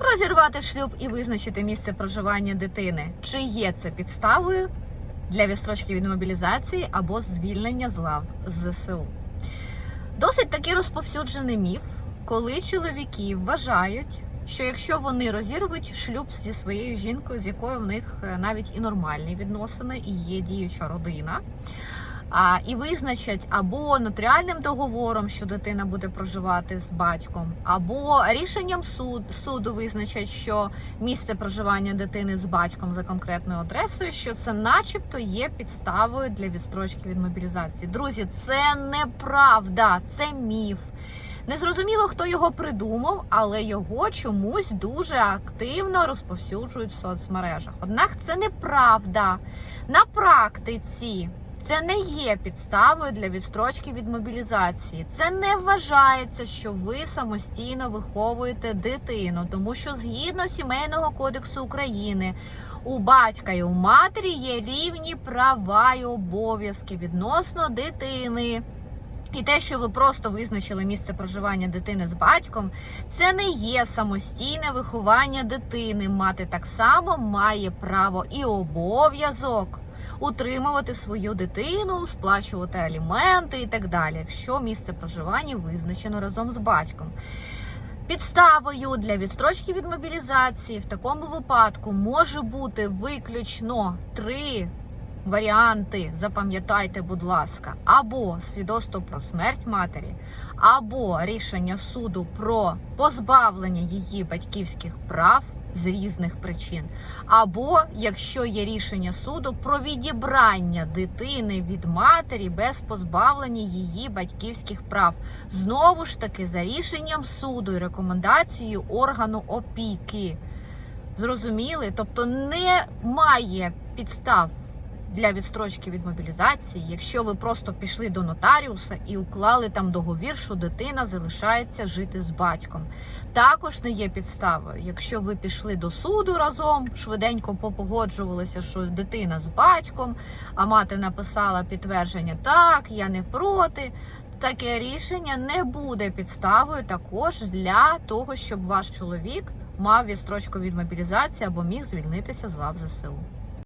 розірвати шлюб і визначити місце проживання дитини. Чи є це підставою для відстрочки від мобілізації або звільнення з лав ЗСУ? Досить таки розповсюджений міф, коли чоловіки вважають, що якщо вони розірвуть шлюб зі своєю жінкою, з якою в них е, навіть і нормальні відносини, і є діюча родина. А, і визначать або нотаріальним договором, що дитина буде проживати з батьком, або рішенням суд, суду визначать, що місце проживання дитини з батьком за конкретною адресою, що це, начебто, є підставою для відстрочки від мобілізації. Друзі, це неправда, це міф. Незрозуміло, хто його придумав, але його чомусь дуже активно розповсюджують в соцмережах. Однак це неправда. На практиці це не є підставою для відстрочки від мобілізації. Це не вважається, що ви самостійно виховуєте дитину, тому що згідно сімейного кодексу України у батька і у матері є рівні права і обов'язки відносно дитини. І те, що ви просто визначили місце проживання дитини з батьком, це не є самостійне виховання дитини. Мати так само має право і обов'язок утримувати свою дитину, сплачувати аліменти і так далі, якщо місце проживання визначено разом з батьком. Підставою для відстрочки від мобілізації в такому випадку може бути виключно три варіанти. Запам'ятайте, будь ласка, або свідоцтво про смерть матері, або рішення суду про позбавлення її батьківських прав з різних причин, або якщо є рішення суду про відібрання дитини від матері без позбавлення її батьківських прав, знову ж таки за рішенням суду і рекомендацією органу опіки. Зрозуміли? Тобто немає підстав для відстрочки від мобілізації, якщо ви просто пішли до нотаріуса і уклали там договір, що дитина залишається жити з батьком. Також не є підставою, якщо ви пішли до суду разом, швиденько попогоджувалися, що дитина з батьком, а мати написала підтвердження так, я не проти. Таке рішення не буде підставою також для того, щоб ваш чоловік мав відстрочку від мобілізації або міг звільнитися з лав ЗСУ.